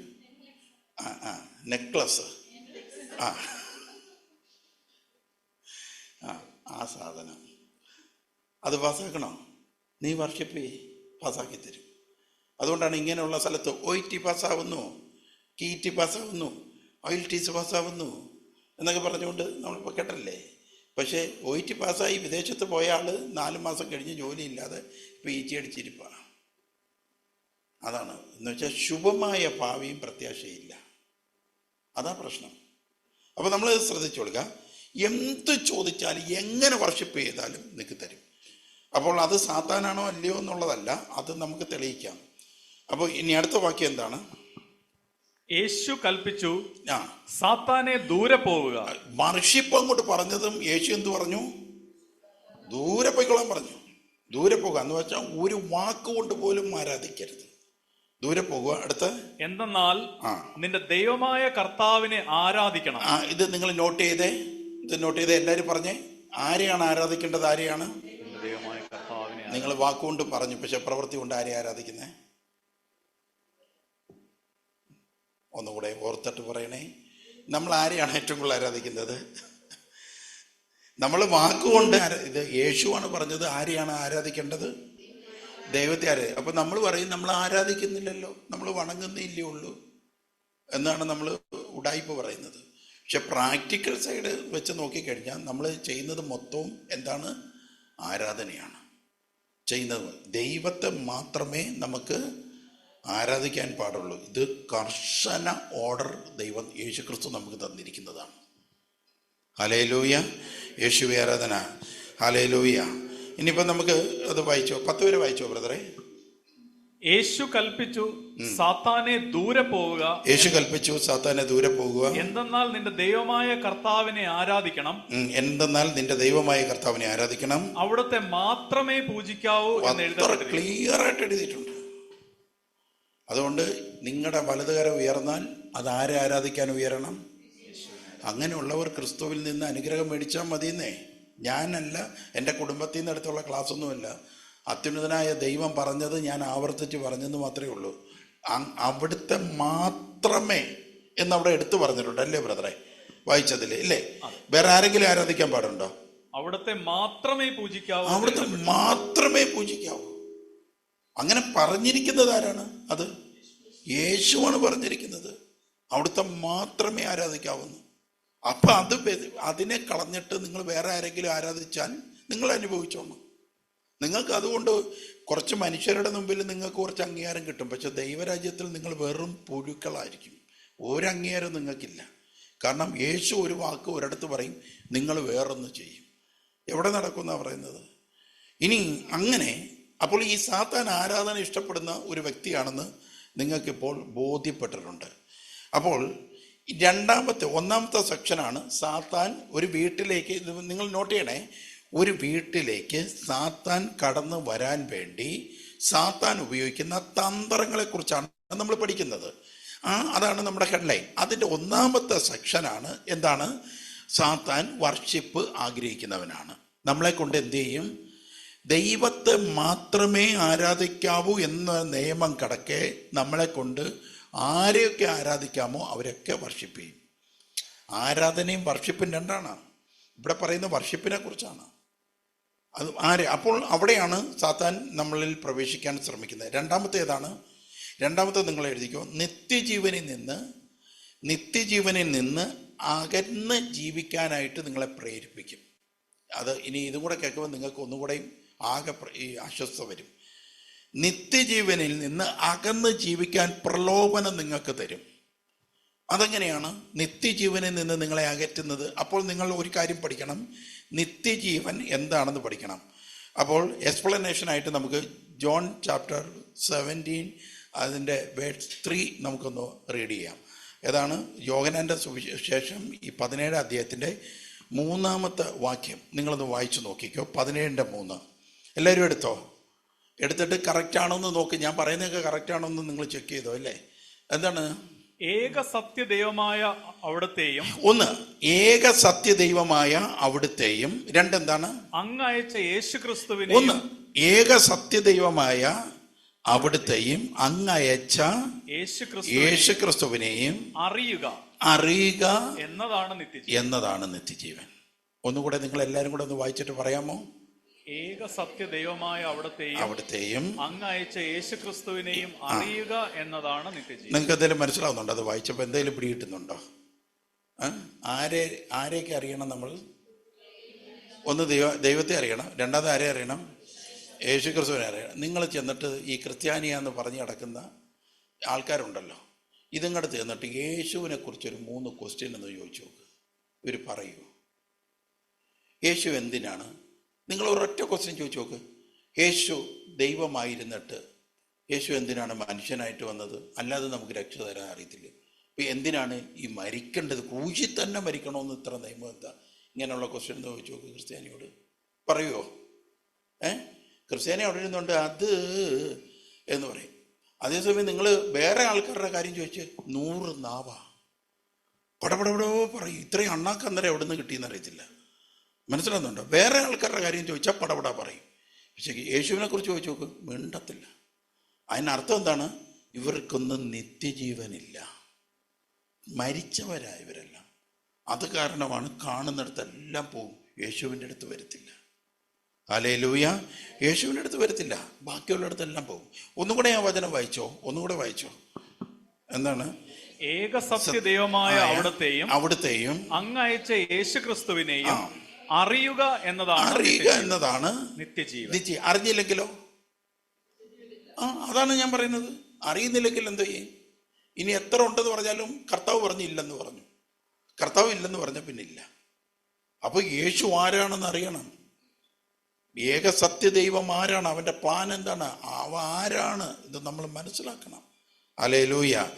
ആ ആ നെക്ലസ്. ആ. ആ ആ സാധനം. അത് പാസ്സാക്കണോ. നീ വർഷിപ്പ് പാസ്സാക്കി തരും. അതുകൊണ്ടാണ് ഇങ്ങനെയുള്ള സ്ഥലത്ത് ഒ ടി പാസ്സാവുന്നു കി ടി പാസ്സാവുന്നു ഓയിൽ ടീസ് പാസ്സാവുന്നു എന്നൊക്കെ പറഞ്ഞുകൊണ്ട് നമ്മളിപ്പോൾ കേട്ടല്ലേ? പക്ഷേ ഒ ടി പാസ്സായി വിദേശത്ത് പോയ ആൾ നാല് മാസം കഴിഞ്ഞ് ജോലിയില്ലാതെ ഇപ്പോൾ ടി അടിച്ചിരിപ്പാണ് അതാണ്. എന്ന് വെച്ചാൽ ശുഭമായ ഭാവിയും പ്രത്യാശയില്ല അതാ പ്രശ്നം. അപ്പോൾ നമ്മൾ ശ്രദ്ധിച്ചു കൊടുക്കുക എന്ത് ചോദിച്ചാലും എങ്ങനെ വർഷിപ്പ് ചെയ്താലും നിനക്ക് തരും. അപ്പോൾ അത് സാത്താനാണോ അല്ലയോ എന്നുള്ളതല്ല അത് നമുക്ക് തെളിയിക്കാം. അപ്പോൾ ഇനി അടുത്ത വാക്യം എന്താണ്? യേശു കൽപ്പിച്ചു ആ. സാത്താനെ ദൂരെ പോവുക. വർഷിപ്പ് അങ്ങോട്ട് പറഞ്ഞതും യേശു എന്ത് പറഞ്ഞു? ദൂരെ പോയിക്കോളാൻ പറഞ്ഞു. ദൂരെ പോകുക എന്ന് വെച്ചാൽ ഒരു വാക്കുകൊണ്ട് പോലും ആരാധിക്കരുത്. ദൂരെ പോകുക അടുത്ത്. എന്തെന്നാൽ. നിന്റെ ദൈവമായ കർത്താവിനെ ആരാധിക്കണം. ഇത് നിങ്ങൾ നോട്ട് ചെയ്തേ. ഇത് നോട്ട് ചെയ്ത് എല്ലാവരും പറഞ്ഞേ ആരെയാണ് ആരാധിക്കേണ്ടത് ആരെയാണ്? നിങ്ങൾ വാക്കുകൊണ്ട് പറഞ്ഞു പക്ഷെ പ്രവൃത്തി കൊണ്ട് ആരെ ആരാധിക്കുന്നത് ഒന്നുകൂടെ ഓർത്തിട്ട് പറയണേ നമ്മൾ ആരെയാണ് ഏറ്റവും കൂടുതൽ ആരാധിക്കുന്നത്? നമ്മൾ വാക്കുകൊണ്ട് ഇത് യേശുവാണ് പറഞ്ഞത് ആരെയാണ് ആരാധിക്കേണ്ടത്? ദൈവത്തെ ആരെ അപ്പൊ നമ്മൾ പറയും നമ്മൾ ആരാധിക്കുന്നില്ലല്ലോ നമ്മൾ വണങ്ങുന്നില്ലേ ഉള്ളൂ എന്നാണ് നമ്മൾ ഉടായ്പ പറയുന്നത്. പക്ഷെ പ്രാക്ടിക്കൽ സൈഡ് വെച്ച് നോക്കിക്കഴിഞ്ഞാൽ നമ്മൾ ചെയ്യുന്നത് മൊത്തവും എന്താണ്? ആരാധനയാണ്. ചെയ്യുന്നത് ദൈവത്തെ മാത്രമേ നമുക്ക് ആരാധിക്കാൻ പാടുള്ളൂ. ഇത് കർശന ഓർഡർ ദൈവം യേശുക്രിസ്തു നമുക്ക് തന്നിരിക്കുന്നതാണ്. ഹലേലൂയ യേശു ആരാധന. ഹലേലൂയ ഇനിയിപ്പോൾ നമുക്ക് അത് വായിച്ചോ? പത്ത് പേര് വായിച്ചോ ബ്രദറെ? യേശു കൽപ്പിച്ചു സാത്താനെ ദൂരെ പോവുക. യേശു കൽപ്പിച്ചു സാത്താനെ ദൂരെ പോകുക എന്തെന്നാൽ നിന്റെ ദൈവമായ കർത്താവിനെ ആരാധിക്കണം. എന്തെന്നാൽ നിന്റെ ദൈവമായ കർത്താവിനെ ആരാധിക്കണം. അവിടുത്തെ മാത്രമേ പൂജിക്കാവൂ എന്ന് ക്ലിയർ ആയിട്ട് എഴുതിയിട്ടുണ്ട്. അതുകൊണ്ട് നിങ്ങളുടെ വലതുകരം ഉയർന്നാൽ അത് ആരെ ആരാധിക്കാൻ ഉയരണം? അങ്ങനെയുള്ളവർ ക്രിസ്തുവിൽ നിന്ന് അനുഗ്രഹം മേടിച്ചാൽ മതിയെന്നേ. ഞാനല്ല എന്റെ കുടുംബത്തിൽ നിന്ന് അടുത്തുള്ള ക്ലാസ് ഒന്നുമല്ല അത്യുന്നതനായ ദൈവം പറഞ്ഞത് ഞാൻ ആവർത്തിച്ച് പറഞ്ഞെന്ന് മാത്രമേ ഉള്ളൂ. അവിടുത്തെ മാത്രമേ എന്നവിടെ എടുത്തു പറഞ്ഞിട്ടുണ്ട് അല്ലേ ബ്രദറെ? വായിച്ചതിൽ ഇല്ലേ? വേറെ ആരെങ്കിലും ആരാധിക്കാൻ പാടുണ്ടോ? അവിടുത്തെ മാത്രമേ പൂജിക്കാവൂ. എന്ന് അവിടുത്തെ മാത്രമേ പൂജിക്കാവൂ. അങ്ങനെ പറഞ്ഞിരിക്കുന്നത് ആരാണ് അത്? യേശുവാണ് പറഞ്ഞിരിക്കുന്നത്. അവിടുത്തെ മാത്രമേ ആരാധിക്കാവുന്നു. അപ്പൊ അത് അതിനെ കളഞ്ഞിട്ട് നിങ്ങൾ വേറെ ആരെങ്കിലും ആരാധിച്ചാൽ നിങ്ങൾ അനുഭവിച്ചോണം. നിങ്ങൾക്ക് അതുകൊണ്ട് കുറച്ച് മനുഷ്യരുടെ മുമ്പിൽ നിങ്ങൾക്ക് കുറച്ച് അംഗീകാരം കിട്ടും. പക്ഷെ ദൈവരാജ്യത്തിൽ നിങ്ങൾ വെറും പുഴുക്കളായിരിക്കും. ഒരു നിങ്ങൾക്കില്ല. കാരണം യേശു ഒരു വാക്ക് ഒരിടത്ത് പറയും നിങ്ങൾ വേറൊന്ന് ചെയ്യും. എവിടെ നടക്കുന്ന പറയുന്നത്? ഇനി അങ്ങനെ അപ്പോൾ ഈ സാത്താൻ ആരാധന ഇഷ്ടപ്പെടുന്ന ഒരു വ്യക്തിയാണെന്ന് നിങ്ങൾക്കിപ്പോൾ ബോധ്യപ്പെട്ടിട്ടുണ്ട്. അപ്പോൾ രണ്ടാമത്തെ ഒന്നാമത്തെ സെക്ഷനാണ് സാത്താൻ ഒരു വീട്ടിലേക്ക് നിങ്ങൾ നോട്ട് ചെയ്യണേ ഒരു വീട്ടിലേക്ക് സാത്താൻ കടന്നു വരാൻ വേണ്ടി സാത്താൻ ഉപയോഗിക്കുന്ന തന്ത്രങ്ങളെക്കുറിച്ചാണ് നമ്മൾ പഠിക്കുന്നത്. ആ അതാണ് നമ്മുടെ ഹെഡ്ലൈൻ. അതിന്റെ ഒന്നാമത്തെ സെക്ഷനാണ് എന്താണ്? സാത്താൻ വർഷിപ്പ് ആഗ്രഹിക്കുന്നവനാണ്. നമ്മളെ കൊണ്ട് എന്ത് ചെയ്യും? ദൈവത്തെ മാത്രമേ ആരാധിക്കാവൂ എന്ന നിയമം കടക്കെ നമ്മളെ കൊണ്ട് ആരെയൊക്കെ ആരാധിക്കാമോ അവരൊക്കെ വർഷിപ്പ് ചെയ്യും. ആരാധനയും വർഷിപ്പും രണ്ടാണ്. ഇവിടെ പറയുന്ന വർഷിപ്പിനെ കുറിച്ചാണ്. അത് ആര്? അപ്പോൾ അവിടെയാണ് സാത്താൻ നമ്മളിൽ പ്രവേശിക്കാൻ ശ്രമിക്കുന്നത്. രണ്ടാമത്തെ ഏതാണ് രണ്ടാമത്തെ നിങ്ങൾ എഴുതിക്കോ. നിത്യജീവനിൽ നിന്ന് നിത്യജീവനിൽ നിന്ന് അകന്ന് ജീവിക്കാനായിട്ട് നിങ്ങളെ പ്രേരിപ്പിക്കും. അത് ഇനി ഇതും കൂടെ കേൾക്കുമ്പോൾ നിങ്ങൾക്ക് ഒന്നുകൂടെയും ആകെ ഈ അസ്വസ്ഥ വരും. നിത്യജീവനിൽ നിന്ന് അകന്ന് ജീവിക്കാൻ പ്രലോഭനം നിങ്ങൾക്ക് തരും. അതെങ്ങനെയാണ്? നിത്യജീവനിൽ നിന്ന് നിങ്ങളെ അകറ്റുന്നത്. അപ്പോൾ നിങ്ങൾ ഒരു കാര്യം പഠിക്കണം. നിത്യജീവൻ എന്താണെന്ന് പഠിക്കണം. അപ്പോൾ എക്സ്പ്ലനേഷനായിട്ട് നമുക്ക് ജോൺ ചാപ്റ്റർ സെവന്റീൻ അതിന്റെ വേർഡ്സ് ത്രീ നമുക്കൊന്ന് റീഡ് ചെയ്യാം. ഏതാണ്? യോഗനാന്റെ സുവിശേഷം ഈ പതിനേഴ് അധ്യായത്തിന്റെ മൂന്നാമത്തെ വാക്യം. നിങ്ങളൊന്ന് വായിച്ചു നോക്കിക്കോ. പതിനേഴിന്റെ മൂന്ന്. എല്ലാവരും എടുത്തോ? എടുത്തിട്ട് കറക്റ്റ് ആണോ എന്ന് നോക്കി. ഞാൻ പറയുന്നതൊക്കെ കറക്റ്റ് ആണോ എന്ന് നിങ്ങൾ ചെക്ക് ചെയ്തോ അല്ലേ? എന്താണ്? ഏക സത്യ ദൈവമായ അവിടത്തെയും ഒന്ന് ഏക സത്യ ദൈവമായ അവിടുത്തെയും. രണ്ടെന്താണ്? അങ്ങ് അയച്ച യേശു ഒന്ന് ഏക സത്യ ദൈവമായ അവിടുത്തെയും അങ്ങയച്ച യേശു യേശു ക്രിസ്തുവിനെയും അറിയുക അറിയുക എന്നതാണ് നിത്യജീവൻ. എന്നതാണ് നിത്യജീവൻ. ഒന്നുകൂടെ നിങ്ങൾ എല്ലാവരും കൂടെ ഒന്ന് വായിച്ചിട്ട് പറയാമോ? ഏക സത്യദൈവമായ അവിടത്തെയും അവിടത്തെയും അങ്ങ് അയച്ച യേശു ക്രിസ്തുവിനെയും അറിയുക എന്നതാണ് നിത്യജീവൻ നിങ്ങൾക്ക് എന്തെങ്കിലും മനസ്സിലാവുന്നുണ്ടോ? അത് വായിച്ചപ്പോൾ എന്തെങ്കിലും പിടികിട്ടുന്നുണ്ടോ? ആരെ ആരെയൊക്കെ അറിയണം നമ്മൾ? ഒന്ന് ദൈവ ദൈവത്തെ അറിയണം. രണ്ടാമത് ആരെ അറിയണം? യേശു ക്രിസ്തുവിനെ അറിയണം. നിങ്ങൾ ചെന്നിട്ട് ഈ ക്രിസ്ത്യാനിയ എന്ന് പറഞ്ഞ് കിടക്കുന്ന ആൾക്കാരുണ്ടല്ലോ. ഇതിങ്ങോട്ട് ചെന്നിട്ട് യേശുവിനെ കുറിച്ചൊരു മൂന്ന് ക്വസ്റ്റ്യൻ ഒന്ന് ചോദിച്ചു നോക്ക്. ഇവർ പറയൂ. യേശു എന്തിനാണ് നിങ്ങൾ ഒരൊറ്റ ക്വസ്റ്റ്യൻ ചോദിച്ചു നോക്ക്. യേശു ദൈവമായിരുന്നിട്ട് യേശു എന്തിനാണ് മനുഷ്യനായിട്ട് വന്നത്? അല്ലാതെ നമുക്ക് രക്ഷ തരാൻ അറിയത്തില്ല. ഇപ്പം എന്തിനാണ് ഈ മരിക്കേണ്ടത്? കൂശി തന്നെ മരിക്കണമെന്ന് ഇത്ര നിയമം എന്താ? ഇങ്ങനെയുള്ള ക്വസ്റ്റ്യൻ ചോദിച്ചു നോക്ക് ക്രിസ്ത്യാനിയോട്. പറയുമോ ഏ? ക്രിസ്ത്യാനി അവിടെ ഇരുന്നുണ്ട് അത് എന്ന് പറയും. അതേസമയം നിങ്ങൾ വേറെ ആൾക്കാരുടെ കാര്യം ചോദിച്ച് നൂറ് നാവാ. പടപടപടോ പറയും. ഇത്രയും അണ്ണാക്ക് അന്നേരം എവിടെ നിന്ന് കിട്ടിയെന്ന് അറിയത്തില്ല. മനസ്സിലാകുന്നുണ്ടോ വേറെ ആൾക്കാരുടെ കാര്യം ചോദിച്ചാൽ പടപട പറയും. പക്ഷേ യേശുവിനെ കുറിച്ച് ചോദിച്ചു നോക്ക് മിണ്ടത്തില്ല. അതിനർത്ഥം എന്താണ്? ഇവർക്കൊന്നും നിത്യജീവനില്ല. മരിച്ചവരായ ഇവരെല്ലാം അത് കാരണമാണ് കാണുന്നിടത്തെല്ലാം പോവും. യേശുവിന്റെ അടുത്ത് വരത്തില്ല. അലേ ലൂയ യേശുവിന്റെ അടുത്ത് വരത്തില്ല. ബാക്കിയുള്ളിടത്തെല്ലാം പോകും ഒന്നും കൂടെ ഞാൻ വചനം വായിച്ചോ? ഒന്നും കൂടെ വായിച്ചോ? എന്താണ്? ഏക സത്യദൈവമായ ദൈവമായ അവിടത്തെയും അവിടുത്തെയും അങ്ങയച്ച യേശു ക്രിസ്തുവിനെയും ആ. അറിയുക എന്നതാണ് അറിയുക എന്നതാണ് നിത്യജീവൻ. നിത്യ അറിഞ്ഞില്ലെങ്കിലോ? ആ അതാണ് ഞാൻ പറയുന്നത്. അറിയുന്നില്ലെങ്കിൽ എന്തോ ചെയ്യും? ഇനി എത്ര ഉണ്ടെന്ന് പറഞ്ഞാലും കർത്താവ് പറഞ്ഞു ഇല്ലെന്ന് പറഞ്ഞു. കർത്താവ് ഇല്ലെന്ന് പറഞ്ഞ പിന്നെ ഇല്ല അപ്പൊ യേശു ആരാണെന്ന് അറിയണം. ഏക സത്യദൈവം ആരാണ്? അവന്റെ പ്ലാൻ എന്താണ്? അവ ആരാണ് ഇത് നമ്മൾ മനസ്സിലാക്കണം. അലേ ലൂയ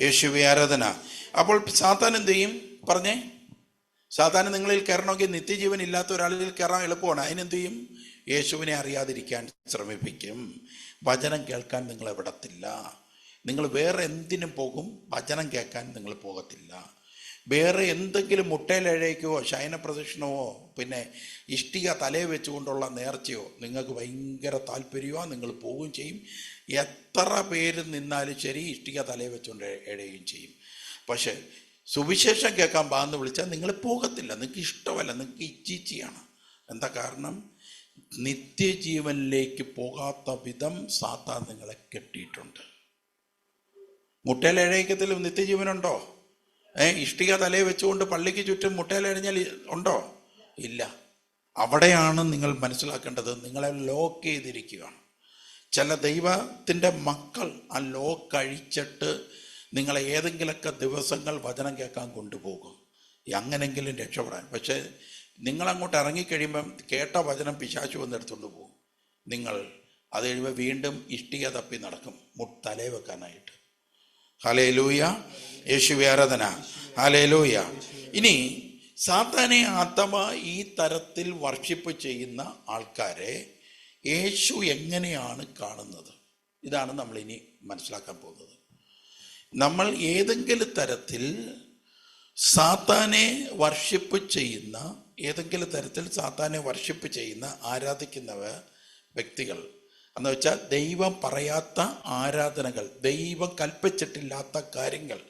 യേശുവി ആരാധന. അപ്പോൾ സാത്താൻ എന്ത് ചെയ്യും? പറഞ്ഞേ സാധാരണ നിങ്ങളിൽ കയറണമെങ്കിൽ നിത്യജീവൻ ഇല്ലാത്ത ഒരാളിൽ കയറാൻ എളുപ്പമാണ്. അതിനെന്ത് ചെയ്യും യേശുവിനെ അറിയാതിരിക്കാൻ ശ്രമിപ്പിക്കും. വചനം കേൾക്കാൻ നിങ്ങൾ വിടത്തില്ല നിങ്ങൾ വേറെ എന്തിനും പോകും വചനം കേൾക്കാൻ നിങ്ങൾ പോകത്തില്ല. വേറെ എന്തെങ്കിലും മുട്ടയിലഴയ്ക്കോ ശയന പ്രദക്ഷിണമോ പിന്നെ ഇഷ്ടിക തലയെ വെച്ചുകൊണ്ടുള്ള നേർച്ചയോ നിങ്ങൾക്ക് ഭയങ്കര താല്പര്യമോ നിങ്ങൾ പോവുകയും ചെയ്യും. എത്ര പേര് നിന്നാലും ശരി ഇഷ്ടിക തലയെ വെച്ചുകൊണ്ട് എഴയുകയും ചെയ്യും. പക്ഷേ സുവിശേഷം കേൾക്കാൻ പാന്ന് വിളിച്ചാൽ നിങ്ങൾ പോകത്തില്ല. നിങ്ങൾക്ക് ഇഷ്ടമല്ല. നിങ്ങൾക്ക് ഇച്ചിച്ചിയാണ്. എന്താ കാരണം? നിത്യജീവനിലേക്ക് പോകാത്ത വിധം സാത്താൻ നിങ്ങളെ കെട്ടിയിട്ടുണ്ട്. മുട്ടയിലെഴയക്കത്തിലും നിത്യജീവനുണ്ടോ? ഏ ഇഷ്ടിക തലയെ വെച്ചുകൊണ്ട് പള്ളിക്ക് ചുറ്റും മുട്ടയിലെഴിഞ്ഞാൽ ഉണ്ടോ? ഇല്ല. അവിടെയാണ് നിങ്ങൾ മനസ്സിലാക്കേണ്ടത്. നിങ്ങളെ ലോക്ക് ചെയ്തിരിക്കുകയാണ്. ചില ദൈവത്തിന്റെ മക്കൾ ആ ലോക്ക് അഴിച്ചിട്ട് നിങ്ങളെ ഏതെങ്കിലുമൊക്കെ ദിവസങ്ങൾ വചനം കേൾക്കാൻ കൊണ്ടുപോകും. അങ്ങനെങ്കിലും രക്ഷപ്പെടാൻ. പക്ഷേ നിങ്ങളങ്ങോട്ട് ഇറങ്ങിക്കഴിയുമ്പം കേട്ട വചനം പിശാച്ചു വന്നെടുത്തുകൊണ്ട് പോകും. നിങ്ങൾ അത് കഴിയുമ്പോൾ വീണ്ടും ഇഷ്ടിക തപ്പി നടക്കും. തലേ വെക്കാനായിട്ട്. ഹലേ ലൂയ യേശു ആരാധന. ഹലേ ലൂയ ഇനി സാത്താനെ ആത്മ ഈ തരത്തിൽ വർഷിപ്പ് ചെയ്യുന്ന ആൾക്കാരെ യേശു എങ്ങനെയാണ് കാണുന്നത്? ഇതാണ് നമ്മളിനി മനസ്സിലാക്കാൻ പോകുന്നത്. നമ്മൾ ഏതെങ്കിലും തരത്തിൽ സാത്താനെ വർഷിപ്പ് ചെയ്യുന്ന ഏതെങ്കിലും തരത്തിൽ സാത്താനെ വർഷിപ്പ് ചെയ്യുന്ന ആരാധിക്കുന്നവ വ്യക്തികൾ. എന്ന് വെച്ചാൽ ദൈവം പറയാത്ത ആരാധനകൾ ദൈവം കൽപ്പിച്ചിട്ടില്ലാത്ത കാര്യങ്ങൾ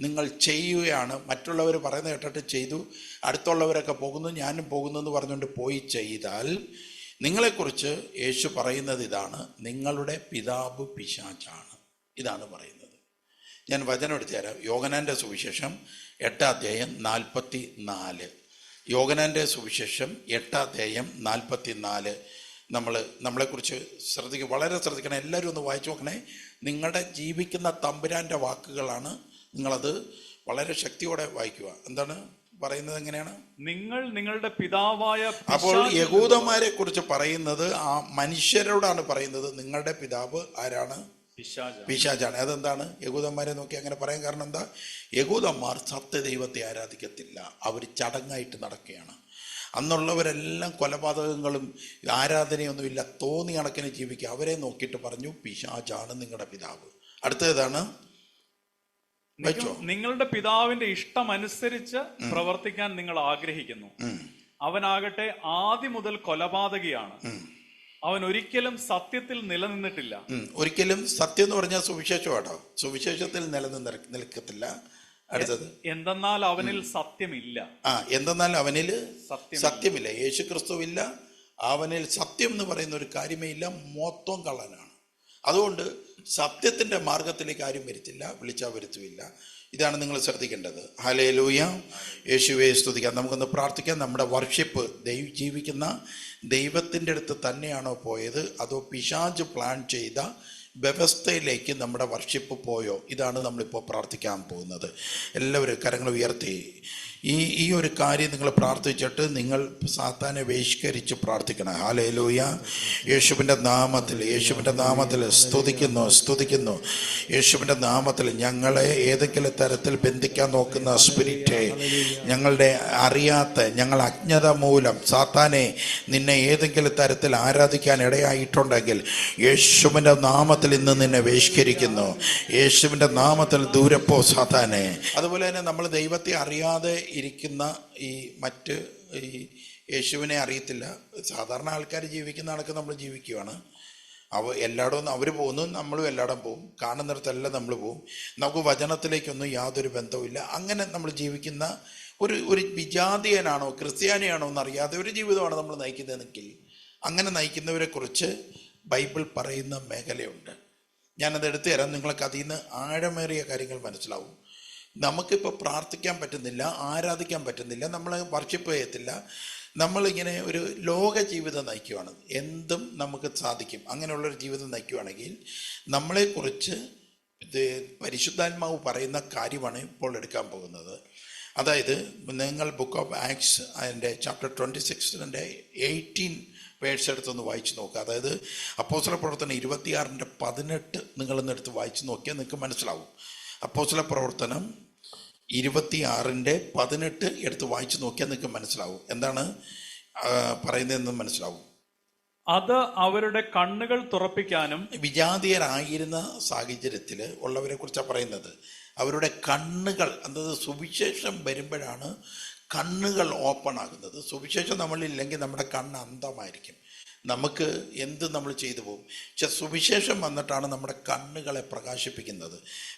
നിങ്ങൾ ചെയ്യുകയാണ്. മറ്റുള്ളവർ പറയുന്ന കേട്ടിട്ട് ചെയ്തു അടുത്തുള്ളവരൊക്കെ പോകുന്നു ഞാനും പോകുന്നു എന്ന് പറഞ്ഞുകൊണ്ട് പോയി ചെയ്താൽ നിങ്ങളെക്കുറിച്ച് യേശു പറയുന്നത് ഇതാണ് നിങ്ങളുടെ പിതാവ് പിശാചാണ്. ഇതാണ് പറയുന്നത്. ഞാൻ വചനം എടുത്തു തരാം. യോഗനാന്റെ സുവിശേഷം എട്ടാധ്യായം നാൽപ്പത്തി നാല് യോഗനാന്റെ സുവിശേഷം എട്ടാധ്യായം നാൽപ്പത്തി നാല് നമ്മൾ നമ്മളെക്കുറിച്ച് ശ്രദ്ധിക്കുക വളരെ ശ്രദ്ധിക്കണം. എല്ലാവരും ഒന്ന് വായിച്ചു നോക്കണേ. നിങ്ങളുടെ ജീവിക്കുന്ന തമ്പുരാന്റെ വാക്കുകളാണ് നിങ്ങളത് വളരെ ശക്തിയോടെ വായിക്കുക. എന്താണ്? പറയുന്നത് എങ്ങനെയാണ്? നിങ്ങൾ നിങ്ങളുടെ പിതാവായ അപ്പോൾ യഹൂദന്മാരെ കുറിച്ച് പറയുന്നത് ആ മനുഷ്യരോടാണ് പറയുന്നത്. നിങ്ങളുടെ പിതാവ് ആരാണ്? പിശാചാണ്. അതെന്താണ്? യഹൂദന്മാരെ നോക്കി അങ്ങനെ പറയാൻ കാരണം എന്താ? യഹൂദന്മാർ സത്യദൈവത്തെ ആരാധിക്കത്തില്ല. അവർ ചടങ്ങായിട്ട് നടക്കുകയാണ്. അന്നുള്ളവരെല്ലാം കൊലപാതകങ്ങളും ആരാധനയൊന്നുമില്ല. തോന്നി കണക്കിന് ജീവിക്കുക. അവരെ നോക്കിയിട്ട് പറഞ്ഞു പിശാചാണ് നിങ്ങളുടെ പിതാവ്. അടുത്തതാണ് നിങ്ങളുടെ പിതാവിന്റെ ഇഷ്ടമനുസരിച്ച് പ്രവർത്തിക്കാൻ നിങ്ങൾ ആഗ്രഹിക്കുന്നു. അവനാകട്ടെ ആദ്യം മുതൽ കൊലപാതകിയാണ്. അവൻ ഒരിക്കലും സത്യത്തിൽ നിലനിന്നിട്ടില്ല. ഒരിക്കലും സത്യം എന്ന് പറഞ്ഞാൽ സുവിശേഷമാട്ടോ. സുവിശേഷത്തിൽ നിലനിന്ന് നിൽക്കത്തില്ല. അടുത്തത്. എന്തെന്നാൽ അവനിൽ സത്യമില്ല. ആ എന്തെന്നാൽ അവനിൽ സത്യമില്ല. സത്യമില്ല. യേശു ക്രിസ്തുവില്ല അവനിൽ സത്യം എന്ന് പറയുന്ന ഒരു കാര്യമേ ഇല്ല. മൊത്തം കള്ളനാണ്. അതുകൊണ്ട് സത്യത്തിന്റെ മാർഗത്തിലേക്ക് ആരും വരുത്തില്ല. വിളിച്ചാൽ വരുത്തുമില്ല ഇതാണ് നിങ്ങൾ ശ്രദ്ധിക്കേണ്ടത്. ഹലേ ലൂയ യേശുവെ സ്തുതിക്കാം. നമുക്കൊന്ന് പ്രാർത്ഥിക്കാം. നമ്മുടെ വർഷിപ്പ് ദൈവ ജീവിക്കുന്ന ദൈവത്തിന്റെ അടുത്ത് തന്നെയാണോ പോയത്? അതോ പിശാജ് പ്ലാൻ ചെയ്ത വ്യവസ്ഥയിലേക്ക് നമ്മുടെ വർഷിപ്പ് പോയോ? ഇതാണ് നമ്മളിപ്പോൾ പ്രാർത്ഥിക്കാൻ പോകുന്നത്. എല്ലാവരും കരങ്ങൾ ഉയർത്തി. ഈ ഈ ഒരു കാര്യം നിങ്ങൾ പ്രാർത്ഥിച്ചിട്ട് നിങ്ങൾ സാത്താനെ ബഹിഷ്കരിച്ച് പ്രാർത്ഥിക്കണം. ഹാലയിലൂയ യേശുവിന്റെ നാമത്തിൽ യേശുവിന്റെ നാമത്തിൽ സ്തുതിക്കുന്നു സ്തുതിക്കുന്നു. യേശുവിന്റെ നാമത്തിൽ ഞങ്ങളെ ഏതെങ്കിലും തരത്തിൽ ബന്ധിക്കാൻ നോക്കുന്ന സ്പിരിറ്റ് ഞങ്ങളുടെ അറിയാത്ത ഞങ്ങൾ അജ്ഞത മൂലം സാത്താനെ നിന്നെ ഏതെങ്കിലും തരത്തിൽ ആരാധിക്കാൻ ഇടയായിട്ടുണ്ടെങ്കിൽ യേശുവിന്റെ നാമത്തിൽ ഇന്ന് നിന്നെ ബഹിഷ്കരിക്കുന്നു. യേശുവിന്റെ നാമത്തിൽ ദൂരപ്പോ സാത്താനെ. അതുപോലെ തന്നെ നമ്മൾ ദൈവത്തെ അറിയാതെ ഇരിക്കുന്ന ഈ മറ്റ് ഈ യേശുവിനെ അറിയത്തില്ല. സാധാരണ ആൾക്കാർ ജീവിക്കുന്ന കണക്ക് നമ്മൾ ജീവിക്കുകയാണ് അവ എല്ലായിടവും അവർ പോകുന്നു നമ്മളും എല്ലായിടം പോകും കാണുന്നിടത്തെല്ലാം നമ്മൾ പോകും നമുക്ക് വചനത്തിലേക്കൊന്നും യാതൊരു ബന്ധവുമില്ല. അങ്ങനെ നമ്മൾ ജീവിക്കുന്ന ഒരു ഒരു വിജാതീയനാണോ ക്രിസ്ത്യാനിയാണോ എന്നറിയാതെ ഒരു ജീവിതമാണ് നമ്മൾ നയിക്കുന്നതെങ്കിൽ അങ്ങനെ നയിക്കുന്നവരെക്കുറിച്ച് ബൈബിൾ പറയുന്ന മേഖലയുണ്ട്. ഞാനത് എടുത്തു തരാം. നിങ്ങൾക്ക് അതിൽ നിന്ന് ആഴമേറിയ കാര്യങ്ങൾ മനസ്സിലാവും. നമുക്കിപ്പോൾ പ്രാർത്ഥിക്കാൻ പറ്റുന്നില്ല ആരാധിക്കാൻ പറ്റുന്നില്ല നമ്മൾ വർഷിപ്പ് ചെയ്യത്തില്ല. നമ്മളിങ്ങനെ ഒരു ലോക ജീവിതം നയിക്കുവാണ്. എന്തും നമുക്ക് സാധിക്കും. അങ്ങനെയുള്ളൊരു ജീവിതം നയിക്കുവാണെങ്കിൽ നമ്മളെക്കുറിച്ച് ഇത് പരിശുദ്ധാത്മാവ് പറയുന്ന കാര്യമാണ് ഇപ്പോൾ എടുക്കാൻ പോകുന്നത്. അതായത് നിങ്ങൾ ബുക്ക് ഓഫ് ആക്സ് അതിന്റെ ചാപ്റ്റർ ട്വന്റി സിക്സിന്റെ എയ്റ്റീൻ വേഴ്സ് എടുത്തൊന്ന് വായിച്ചു നോക്കുക അതായത് അപ്പോസ്തല പ്രവർത്തനം ഇരുപത്തിയാറിന്റെ പതിനെട്ട് നിങ്ങളൊന്ന് എടുത്ത് വായിച്ചു നോക്കിയാൽ നിങ്ങൾക്ക് മനസ്സിലാവും. അപ്പോസ്തല പ്രവർത്തനം ഇരുപത്തിയാറിന്റെ പതിനെട്ട് എടുത്ത് വായിച്ചു നോക്കിയാൽ നിങ്ങൾക്ക് മനസ്സിലാവും. എന്താണ് പറയുന്നതെന്ന് മനസ്സിലാവും. അത് അവരുടെ കണ്ണുകൾ തുറപ്പിക്കാനും വിജാതീയരായിരുന്ന സാഹചര്യത്തിൽ ഉള്ളവരെ കുറിച്ചാണ് പറയുന്നത്. അവരുടെ കണ്ണുകൾ അതായത് സുവിശേഷം വരുമ്പോഴാണ് കണ്ണുകൾ ഓപ്പൺ ആകുന്നത്. സുവിശേഷം നമ്മളില്ലെങ്കിൽ നമ്മുടെ കണ്ണ് അന്ധമായിരിക്കും. നമുക്ക് എന്ത് നമ്മൾ ചെയ്തു പോകും? പക്ഷെ സുവിശേഷം വന്നിട്ടാണ് നമ്മുടെ കണ്ണുകളെ പ്രകാശിപ്പിക്കുന്നത്.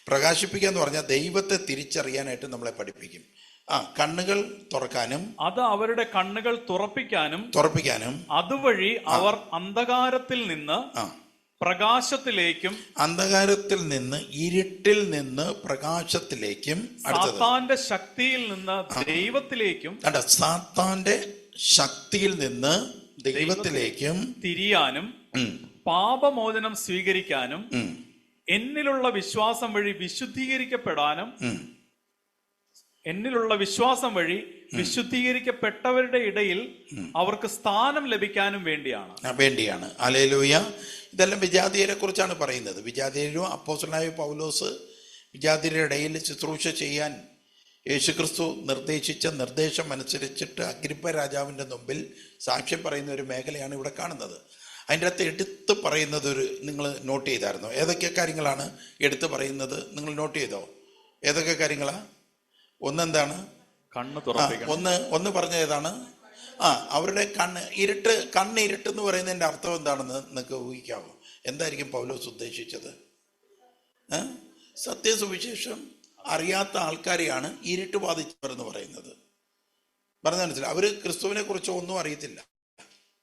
പ്രകാശിപ്പിക്കുക എന്ന് പറഞ്ഞാൽ ദൈവത്തെ തിരിച്ചറിയാനായിട്ട് നമ്മളെ പഠിപ്പിക്കും. ആ കണ്ണുകൾ തുറക്കാനും അത് അവരുടെ കണ്ണുകൾ തുറപ്പിക്കാനും തുറപ്പിക്കാനും അതുവഴി അവർ അന്ധകാരത്തിൽ നിന്ന് ആ. പ്രകാശത്തിലേക്കും അന്ധകാരത്തിൽ നിന്ന് ഇരുട്ടിൽ നിന്ന് പ്രകാശത്തിലേക്കും സാത്താന്റെ ശക്തിയിൽ നിന്ന് ദൈവത്തിലേക്കും സാത്താന്റെ ശക്തിയിൽ നിന്ന് ദൈവത്തിലേക്കും തിരിയാനും പാപമോചനം സ്വീകരിക്കാനും എന്നിലുള്ള വിശ്വാസം വഴി വിശുദ്ധീകരിക്കപ്പെടാനും എന്നിലുള്ള വിശ്വാസം വഴി വിശുദ്ധീകരിക്കപ്പെട്ടവരുടെ ഇടയിൽ അവർക്ക് സ്ഥാനം ലഭിക്കാനും വേണ്ടിയാണ്. വേണ്ടിയാണ്. അലേലൂയ ഇതെല്ലാം വിജാതീയരെ കുറിച്ചാണ് പറയുന്നത്. വിജാതീയരും അപ്പോസലായ പൗലോസ് വിജാതീയരുടെ ഇടയിൽ ശുശ്രൂഷ ചെയ്യാൻ യേശുക്രിസ്തു നിർദ്ദേശിച്ച നിർദ്ദേശം അനുസരിച്ചിട്ട് അഗ്രിപ്പ രാജാവിന്റെ മുമ്പിൽ സാക്ഷ്യം പറയുന്ന ഒരു മേഖലയാണ് ഇവിടെ കാണുന്നത്. അതിന്റെ അകത്ത് എടുത്ത് പറയുന്നത് ഒരു നിങ്ങൾ നോട്ട് ചെയ്തായിരുന്നോ. ഏതൊക്കെ കാര്യങ്ങളാണ് എടുത്ത് പറയുന്നത് നിങ്ങൾ നോട്ട് ചെയ്തോ? ഏതൊക്കെ കാര്യങ്ങളാണ് ഒന്നെന്താണ്? കണ്ണ് ഒന്ന് ഒന്ന് പറഞ്ഞ ഏതാണ്? ആ അവരുടെ കണ്ണ് ഇരുട്ട് കണ്ണ് ഇരുട്ട് എന്ന് പറയുന്നതിന്റെ അർത്ഥം എന്താണെന്ന് നിങ്ങൾക്ക് ഊഹിക്കാമോ എന്തായിരിക്കും പൗലോസ് ഉദ്ദേശിച്ചത്? സത്യസുവിശേഷം അറിയാത്ത ആൾക്കാരെയാണ് ഇരുട്ട് ബാധിച്ചവർ എന്ന് പറയുന്നത്. പറഞ്ഞ മനസ്സിലായി. അവർ ക്രിസ്തുവിനെ കുറിച്ച് ഒന്നും അറിയത്തില്ല.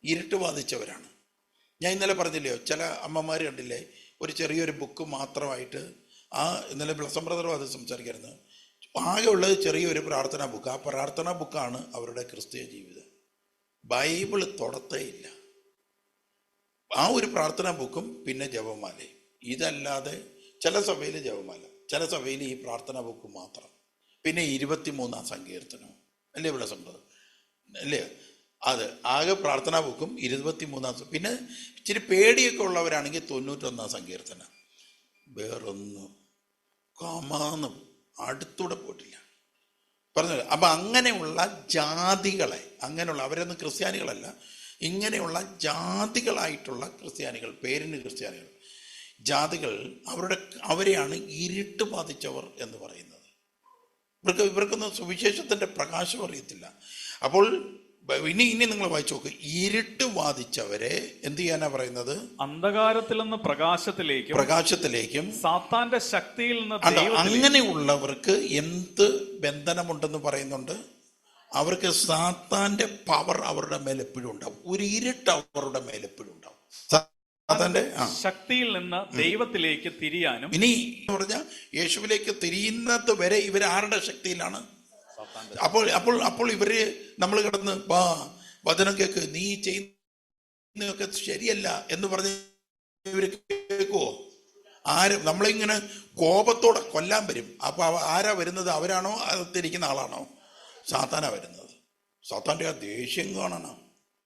ഇരുട്ട് ബാധിച്ചവരാണ്. ഞാൻ ഇന്നലെ പറഞ്ഞില്ലയോ? ചില അമ്മമാർ കണ്ടില്ലേ? ഒരു ചെറിയൊരു ബുക്ക് മാത്രമായിട്ട് ആ ഇന്നലെ ബ്ലസം ബ്രദറും അത് ആകെ ഉള്ളത് ചെറിയൊരു പ്രാർത്ഥനാ ബുക്ക് ആ പ്രാർത്ഥനാ ബുക്കാണ് അവരുടെ ക്രിസ്തീയ ജീവിതം. ബൈബിൾ തൊടത്തേ ഇല്ല. ആ ഒരു പ്രാർത്ഥനാ ബുക്കും പിന്നെ ജപമാലയും. ഇതല്ലാതെ ചില സഭയിൽ ജപമാല. ചില സഭയിൽ ഈ പ്രാർത്ഥന ബുക്ക് മാത്രം. പിന്നെ ഇരുപത്തിമൂന്നാം സങ്കീർത്തനം അല്ലേ ഇവിടെ സംഭവം? അല്ലേ? അത് ആകെ പ്രാർത്ഥനാ ബുക്കും ഇരുപത്തിമൂന്നാം പിന്നെ ഇച്ചിരി പേടിയൊക്കെ ഉള്ളവരാണെങ്കിൽ തൊണ്ണൂറ്റൊന്നാം സങ്കീർത്തനം. വേറൊന്നും. കാമാന്ന് അടുത്തൂടെ പോയിട്ടില്ല. പറഞ്ഞു? അപ്പം അങ്ങനെയുള്ള ജാതികളെ അങ്ങനെയുള്ള അവരൊന്നും ക്രിസ്ത്യാനികളല്ല ഇങ്ങനെയുള്ള ജാതികളായിട്ടുള്ള ക്രിസ്ത്യാനികൾ പേരിന് ക്രിസ്ത്യാനികൾ ജാതികൾ അവരുടെ അവരെയാണ് ഇരുട്ട് ബാധിച്ചവർ എന്ന് പറയുന്നത്. ഇവർക്ക് ഇവർക്കൊന്നും സുവിശേഷത്തിന്റെ പ്രകാശം അറിയത്തില്ല. അപ്പോൾ ഇനി ഇനി നിങ്ങൾ വായിച്ചു നോക്ക്. ഇരുട്ട് ബാധിച്ചവരെ എന്ത് ചെയ്യാനാ പറയുന്നത്? അന്ധകാരത്തിൽ നിന്ന് പ്രകാശത്തിലേക്കും പ്രകാശത്തിലേക്കും സാത്താന്റെ ശക്തിയിൽ നിന്ന് അങ്ങനെയുള്ളവർക്ക് എന്ത് ബന്ധനമുണ്ടെന്ന് പറയുന്നുണ്ട്? അവർക്ക് സാത്താന്റെ പവർ അവരുടെ മേലെപ്പോഴും ഉണ്ടാവും. ഒരു ഇരുട്ട് അവരുടെ മേലെപ്പോഴും ഉണ്ടാവും. സാത്താന്റെ ആ. ശക്തിയിൽ നിന്ന് ദൈവത്തിലേക്ക് തിരിയാനും ഇനി പറഞ്ഞ പറഞ്ഞാൽ യേശുവിലേക്ക് തിരിയുന്നത് വരെ ഇവർ ആരുടെ ശക്തിയിലാണ്? അപ്പോൾ അപ്പോൾ അപ്പോൾ ഇവർ നമ്മൾ കിടന്ന് വാ വചനം കേക്ക് നീ ചെയ്യുന്നതൊക്കെ ശരിയല്ല എന്ന് പറഞ്ഞ് ഇവർ കേൾക്കുവോ? ആരും നമ്മളിങ്ങനെ കോപത്തോടെ കൊല്ലാൻ വരും. അപ്പൊ ആരാ വരുന്നത്? അവരാണോ? അകത്തിരിക്കുന്ന ആളാണോ? സാത്താനാ വരുന്നത്. സാത്താന്റെ ആ ദേഷ്യം കാണണം.